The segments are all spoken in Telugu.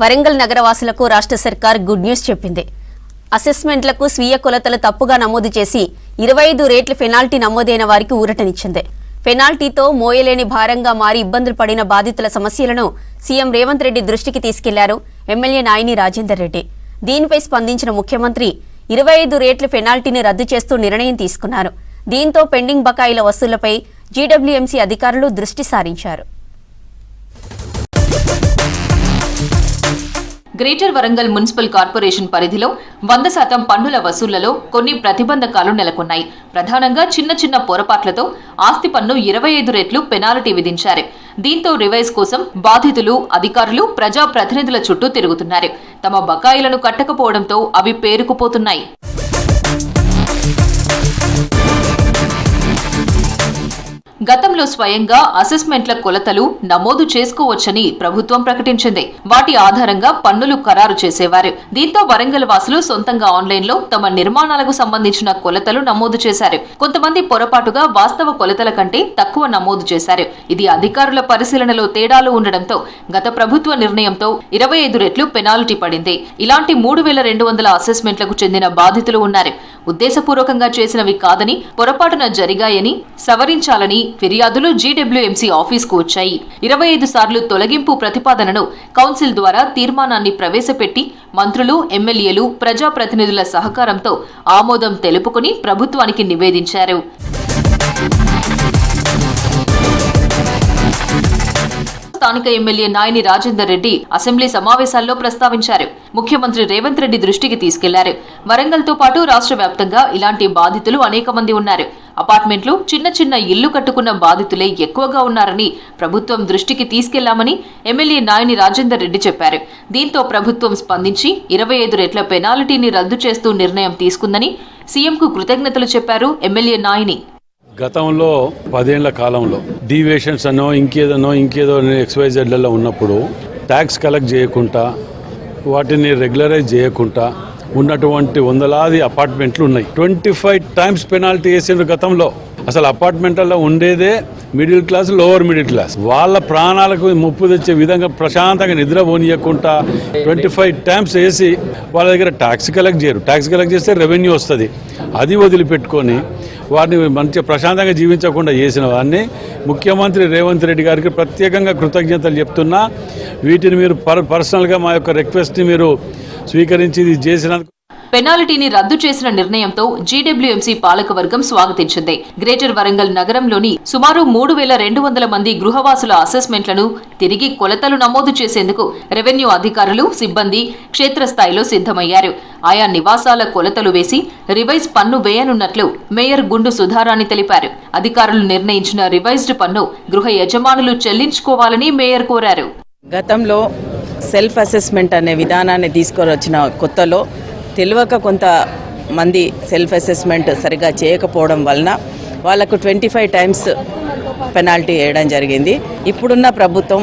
వరంగల్ నగరవాసులకు రాష్ట్ర సర్కార్ గుడ్ న్యూస్ చెప్పింది. అసెస్మెంట్లకు స్వీయ కొలతలు తప్పుగా నమోదు చేసి ఇరవై ఐదు రేట్ల పెనాల్టీ నమోదైన వారికి ఊరటనిచ్చింది. పెనాల్టీతో మోయలేని భారంగా మారి ఇబ్బందులు పడిన బాధితుల సమస్యలను సీఎం రేవంత్ రెడ్డి దృష్టికి తీసుకెళ్ళారు ఎమ్మెల్యే నాయిని రాజేందర్ రెడ్డి. దీనిపై స్పందించిన ముఖ్యమంత్రి ఇరవై ఐదు రేట్ల పెనాల్టీని రద్దు చేస్తూ నిర్ణయం తీసుకున్నారు. దీంతో పెండింగ్ బకాయిల వసూళ్ళపై జీడబ్ల్యూఎంసీ అధికారులు దృష్టి సారించారు. గ్రేటర్ వరంగల్ మున్సిపల్ కార్పొరేషన్ పరిధిలో వంద శాతం పన్నుల వసూళ్ళలో కొన్ని ప్రతిబంధకాలు నెలకొన్నాయి. ప్రధానంగా చిన్న చిన్న పొరపాట్లతో ఆస్తి పన్ను ఇరవై ఐదు రెట్లు పెనాల్టీ విధించారు. దీంతో రివైజ్ కోసం బాధితులు అధికారులు ప్రజా ప్రతినిధుల చుట్టూ తిరుగుతున్నారు. తమ బకాయిలను కట్టకపోవడంతో అవి పేరుకుపోతున్నాయి. గతంలో స్వయంగా అసెస్మెంట్ల కొలతలు నమోదు చేసుకోవచ్చని ప్రభుత్వం ప్రకటించింది. వాటి ఆధారంగా పన్నులు ఖరారు చేసేవారు. దీంతో వరంగల్ వాసులు సొంతంగా ఆన్లైన్లో తమ నిర్మాణాలకు సంబంధించిన కొలతలు నమోదు చేశారు. కొంతమంది పొరపాటుగా వాస్తవ కొలతల కంటే తక్కువ నమోదు చేశారు. ఇది అధికారుల పరిశీలనలో తేడాలు ఉండడంతో గత ప్రభుత్వ నిర్ణయంతో ఇరవై ఐదు రెట్లు పెనాల్టీ పడింది. ఇలాంటి మూడు వేల రెండు వందల అసెస్మెంట్లకు చెందిన బాధితులు ఉన్నారు. ఉద్దేశపూర్వకంగా చేసినవి కాదని పొరపాటున జరిగాయని సవరించాలని ఫిర్యాదులు జీడబ్ల్యూఎంసీ ఆఫీస్కు వచ్చాయి. ఇరవై ఐదు సార్లు తొలగింపు ప్రతిపాదనను కౌన్సిల్ ద్వారా తీర్మానాన్ని ప్రవేశపెట్టి మంత్రులు ఎమ్మెల్యేలు ప్రజాప్రతినిధుల సహకారంతో ఆమోదం తెలుపుకుని ప్రభుత్వానికి నివేదించారు. స్థానిక ఎమ్మెల్యే నాయని రాజేందర్ రెడ్డి అసెంబ్లీ సమావేశాల్లో ప్రస్తావించారు. ముఖ్యమంత్రి రేవంత్ రెడ్డి దృష్టికి తీసుకెళ్ళారు. వరంగల్తో పాటు రాష్ట్ర వ్యాప్తంగా ఇలాంటి బాధితులు అనేక మంది ఉన్నారు. అపార్ట్మెంట్లు చిన్న చిన్న ఇల్లు కట్టుకున్న బాధితులే ఎక్కువగా ఉన్నారని ప్రభుత్వం దృష్టికి తీసుకెళ్ళామని ఎమ్మెల్యే నాయని రాజేందర్ రెడ్డి చెప్పారు. దీంతో ప్రభుత్వం స్పందించి ఇరవై ఐదు రెట్ల పెనాల్టీని రద్దు చేస్తూ నిర్ణయం తీసుకుందని సీఎంకు కృతజ్ఞతలు చెప్పారు ఎమ్మెల్యే నాయని. గతంలో పదేళ్ళ కాలంలో డీవియేషన్స్ అనో ఇంకేదనో ఇంకేదో ఎక్స్వైజెడ్లలో ఉన్నప్పుడు ట్యాక్స్ కలెక్ట్ చేయకుండా వాటిని రెగ్యులరైజ్ చేయకుండా ఉన్నటువంటి వందలాది అపార్ట్మెంట్లు ఉన్నాయి. ట్వంటీ ఫైవ్ టైమ్స్ పెనాల్టీ వేసిండ్రు గతంలో. అసలు అపార్ట్మెంట్లలో ఉండేదే middle class lower middle class వాళ్ళ ప్రాణాలకు ముప్పు తెచ్చే విధంగా ప్రశాంతంగా నిద్ర పోనీయకుండా ట్వంటీ ఫైవ్ టైమ్స్ వేసి వాళ్ళ దగ్గర ట్యాక్స్ కలెక్ట్ చేయరు. ట్యాక్స్ కలెక్ట్ చేస్తే రెవెన్యూ వస్తుంది. అది వదిలిపెట్టుకొని వారిని మంచిగా ప్రశాంతంగా జీవించకుండా చేసిన వారిని ముఖ్యమంత్రి రేవంత్ రెడ్డి గారికి ప్రత్యేకంగా కృతజ్ఞతలు చెప్తున్నా. వీటిని మీరు పర్ పర్సనల్గా మా యొక్క రిక్వెస్ట్ని మీరు స్వీకరించి ఇది చేసినందుకు పెనాల్టీని రద్దు చేసిన నిర్ణయంతో జీడబ్ల్యూఎంసీ పాలకవర్గం స్వాగతించింది. గ్రేటర్ వరంగల్ నగరంలోని సుమారు మూడు వేల రెండు వందల మంది గృహవాసుల అసెస్మెంట్లను తిరిగి కొలతలు నమోదు చేసేందుకు రెవెన్యూ అధికారులు సిబ్బంది క్షేత్రస్థాయిలో సిద్ధమయ్యారు. ఆయా నివాసాల కొలతలు వేసి రివైజ్ పన్ను వేయనున్నట్లు మేయర్ గుండు సుధారాణి తెలిపారు. అధికారులు నిర్ణయించిన రివైజ్డ్ పన్ను గృహ యజమానులు చెల్లించుకోవాలని మేయర్ కోరారు. గతంలో సెల్ఫ్ అసెస్మెంట్ అనే విధానాన్ని తీసుకొచ్చిన వచ్చిన కొత్తలో తెలియక కొంత మంది సెల్ఫ్ అసెస్మెంట్ సరిగా చేయకపోవడం వలన వాళ్ళకు ట్వంటీ ఫైవ్ టైమ్స్ పెనాల్టీ వేయడం జరిగింది. ఇప్పుడున్న ప్రభుత్వం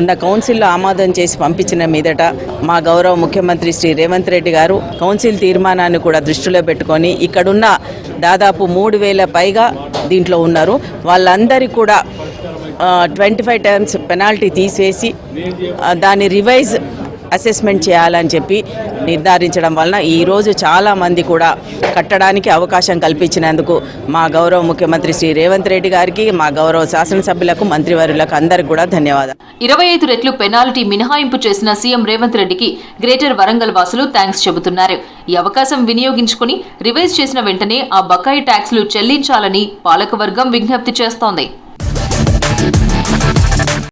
ఉన్న కౌన్సిల్లో ఆమోదం చేసి పంపించిన మీదట మా గౌరవ ముఖ్యమంత్రి శ్రీ రేవంత్ రెడ్డి గారు కౌన్సిల్ తీర్మానాన్ని కూడా దృష్టిలో పెట్టుకొని ఇక్కడున్న దాదాపు మూడు వేల పైగా దీంట్లో ఉన్నారు. వాళ్ళందరికీ కూడా ట్వంటీ ఫైవ్ టైమ్స్ పెనాల్టీ తీసేసి దాన్ని రివైజ్ అసెస్మెంట్ చేయాలని చెప్పి నిర్ధారించడం వలన ఈరోజు చాలామంది కూడా కట్టడానికి అవకాశం కల్పించినందుకు మా గౌరవ ముఖ్యమంత్రి శ్రీ రేవంత్ రెడ్డి గారికి మా గౌరవ శాసనసభ్యులకు మంత్రివర్యులకు అందరికీ కూడా ధన్యవాదాలు. ఇరవై ఐదు రెట్లు పెనాల్టీ మినహాయింపు చేసిన సీఎం రేవంత్ రెడ్డికి గ్రేటర్ వరంగల్ వాసులు థ్యాంక్స్ చెబుతున్నారు. ఈ అవకాశం వినియోగించుకుని రివైజ్ చేసిన వెంటనే ఆ బకాయి ట్యాక్స్లు చెల్లించాలని పాలకవర్గం విజ్ఞప్తి చేస్తోంది. Thank